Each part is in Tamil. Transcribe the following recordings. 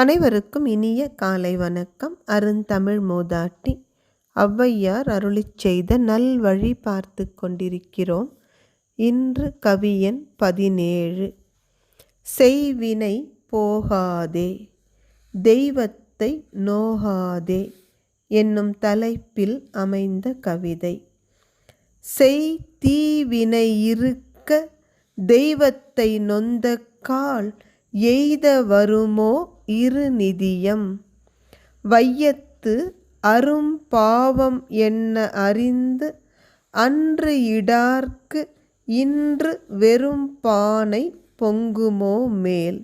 அனைவருக்கும் இனிய காலை வணக்கம். அருந்தமிழ் மூதாட்டி ஔவையார் அருளிச் செய்த நல்வழி பார்த்து கொண்டிருக்கிறோம். இன்று கவியன் பதினேழு. செய்வினை போகாதே தெய்வத்தை நோகாதே என்னும் தலைப்பில் அமைந்த கவிதை. செய் தீவினை இருக்க தெய்வத்தை நொந்த கால் எய்த வருமோ இரு நிதியம் வையத்து அரும் பாவம் என்ன அறிந்து அன்று இடார்க்கு இன்று வெறும் பானை பொங்குமோ மேல்?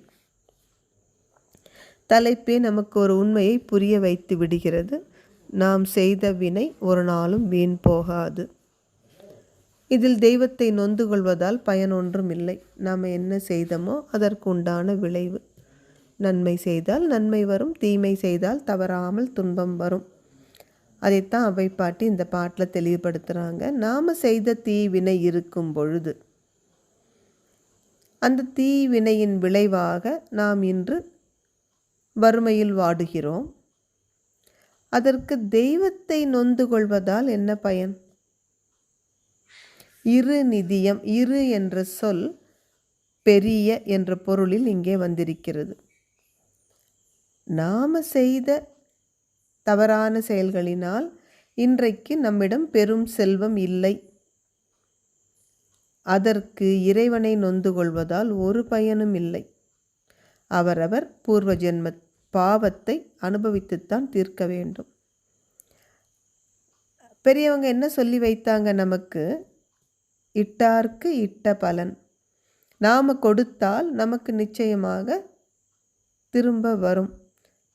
தலைப்பே நமக்கு ஒரு உண்மையை புரிய வைத்து விடுகிறது. நாம் செய்த வினை ஒரு நாளும் வீண் போகாது. இதில் தெய்வத்தை நொந்து கொள்வதால் பயன் ஒன்றும் இல்லை. நாம் என்ன செய்தோமோ அதற்கு உண்டான விளைவு. நன்மை செய்தால் நன்மை வரும் தீமை செய்தால் தவறாமல் துன்பம் வரும். அதைத்தான் அவை பாட்டி இந்த பாட்டில் தெளிவுபடுத்துகிறாங்க நாம் செய்த தீவினை இருக்கும் பொழுது அந்த தீவினையின் விளைவாக நாம் இன்று வறுமையில் வாடுகிறோம். அதற்கு தெய்வத்தை நொந்து கொள்வதால் என்ன பயன்? இரு நிதியம் இரு என்ற சொல் பெரிய என்ற பொருளில் இங்கே வந்திருக்கிறது. நாம் செய்த தவறான செயல்களினால் இன்றைக்கு நம்மிடம் பெரும் செல்வம் இல்லை. அதற்கு இறைவனை நொந்து கொள்வதால் ஒரு பயனும் இல்லை. அவரவர் பூர்வ ஜென்ம பாவத்தை அனுபவித்துத்தான் தீர்க்க வேண்டும். பெரியவங்க என்ன சொல்லி வைத்தாங்க நமக்கு? இட்டார்க்கு இட்ட பலன். நாம் கொடுத்தால் நமக்கு நிச்சயமாக திரும்ப வரும்.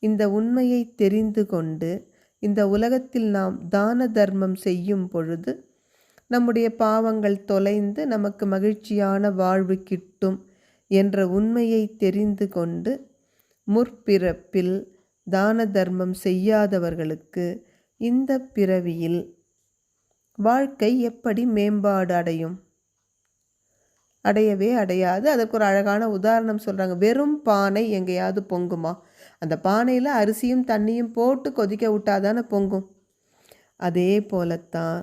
இந்த உண்மையை தெரிந்து கொண்டு இந்த உலகத்தில் நாம் தான தர்மம் செய்யும் பொழுது நம்முடைய பாவங்கள் தொலைந்து நமக்கு மகிழ்ச்சியான வாழ்வு கிட்டும் என்ற உண்மையை தெரிந்து கொண்டு முற்பிறப்பில் தான தர்மம் செய்யாதவர்களுக்கு இந்த பிறவியில் வாழ்க்கை எப்படி மேம்பாடு அடையும்? அடையவே அடையாது. அதற்கு ஒரு அழகான உதாரணம் சொல்கிறாங்க வெறும் பானை எங்கேயாவது பொங்குமா? அந்த பானையில் அரிசியும் தண்ணியும் போட்டு கொதிக்க விட்டாதானே பொங்கும். அதே போலத்தான்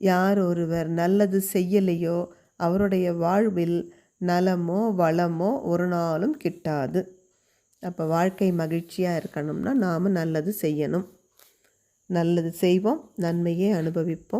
யார் ஒருவர் நல்லது செய்யலையோ அவருடைய வாழ்வில் நலமோ வளமோ ஒரு நாளும் கிட்டாது. அப்போ வாழ்க்கை மகிழ்ச்சியாக இருக்கணும்னா நாம் நல்லது செய்யணும். நல்லது செய்வோம் நன்மையே அனுபவிப்போம்.